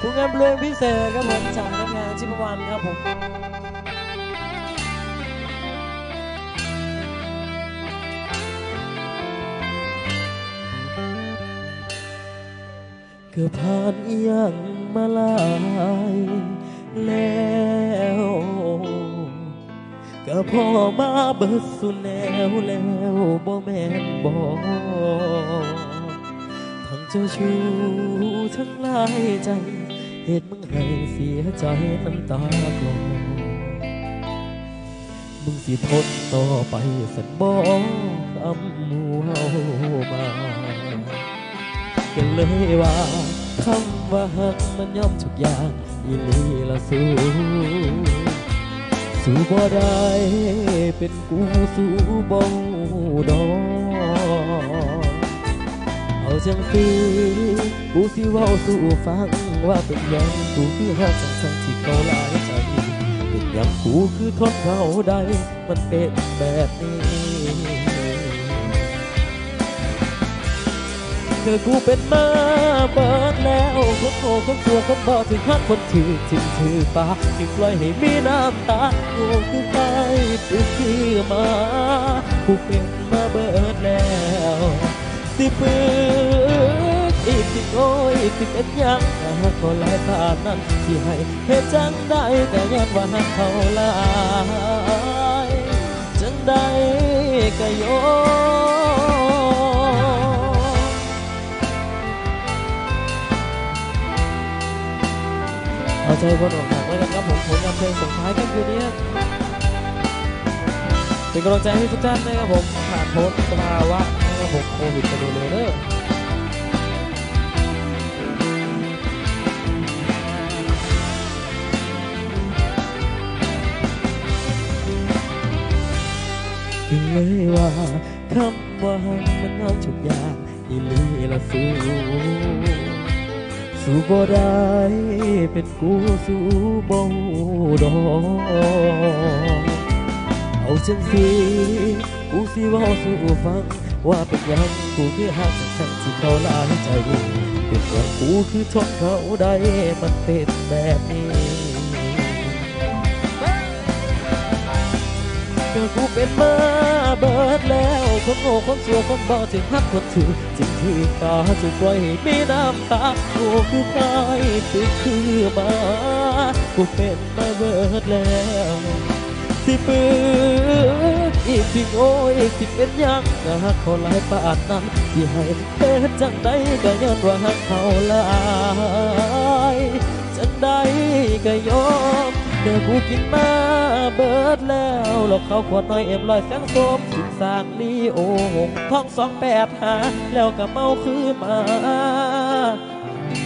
ผู้งานเพลงพิเศษครับผมจากนักงานชิพวันครับผมเกือบผ่านอียงมาลายแล้วก็พ่อมาเบิดสุแนวแล้วบ่แม่นบ่ทั้งเจ้าชู้ทั้งลายใจ เหตุมึงให้เสียใจน้ำตากลอมึงสิทนต่อไปสันบ่คำมูเฮามาก็เลยว่าคำว่าหักมันย่อมทุกอย่างอีหลีละสู้สู้บ่ได้เป็นกูสู้บ่ดอกเอาจังสีกูสิเว้าสู่ฟัง ว่าเป็นยังกูคือหักจังสังที่เขาลายใจเป็นยังกูคือทนเขาได้มันเป็นแบบนี้คือกูเป็นมาเบิดแล้วคนโง่คนตัวคนบ่ถึงหักคนถือทิ้งถือปาที่ปล่อยให้มีน้ำตากูคือไปกูคือมากูเป็นมาเบิดแล้วสิปืนอีก สิโอ้ยอีกสิเป็นยังแต่หากเขาหลายปานั้นที่ให้เหตุจังได้แต่ย้อนว่าหากเขาหลายจังได้ก็ยอมเอาใจคนอกหักไว้กันครับผมผลงานเพลงส่งท้ายกันคืนนี้เป็นกำลังใจให้ทุกท่านนะครับผมผ่านพ้นสภาวะนะครับผมโควิดกันดูเลยเด้อ งเลยว่าคำว่ามันเอาทุกอย่างอีหลีละสู้ สู้บ่ได้เป็นกูสู้บ่ดอกเอาจังสิกูสิเว่าสู่ฟัง ว่าเป็นยังกูคือหักสังที่เขาลายใจ เป็นหยังกูคือทนเขาได้มันเป็นแบบนี้ ก็กูเป็นมาเบิดแล้วคนโง่คนสัวคนบ่ถึงหักคนถือจึงถือตาจึงปล่อยให้มีน้ำตากูคือใครคือคือมากูเป็นมาเบิดแล้วสิปืนอีกสิโง่อีกสิเป็นยังก็หักเขาหลายปานนั้นที่ให้เฮ็ดจังใดก็ย้อนว่าหักเขาหลายจังใดก็ย้อม เดี๋ยวกูกินมาเบิดแล้วหลอกเขาขวดน้อยเอ็มลอยแสงส้มสิสร้างลีโอหงท้องสองแปดหาแล้วก็เมาคือมา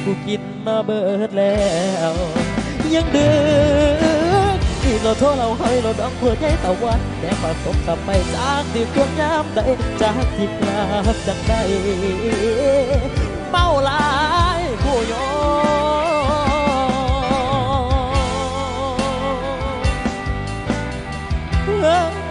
กูกินมาเบิดแล้วยังเดือดที่เราโทษเราให้เราดองเพื่อให้ตะวันแต่ผสมกับไปจากที่ควงยามใดจากที่กราบจังใด ม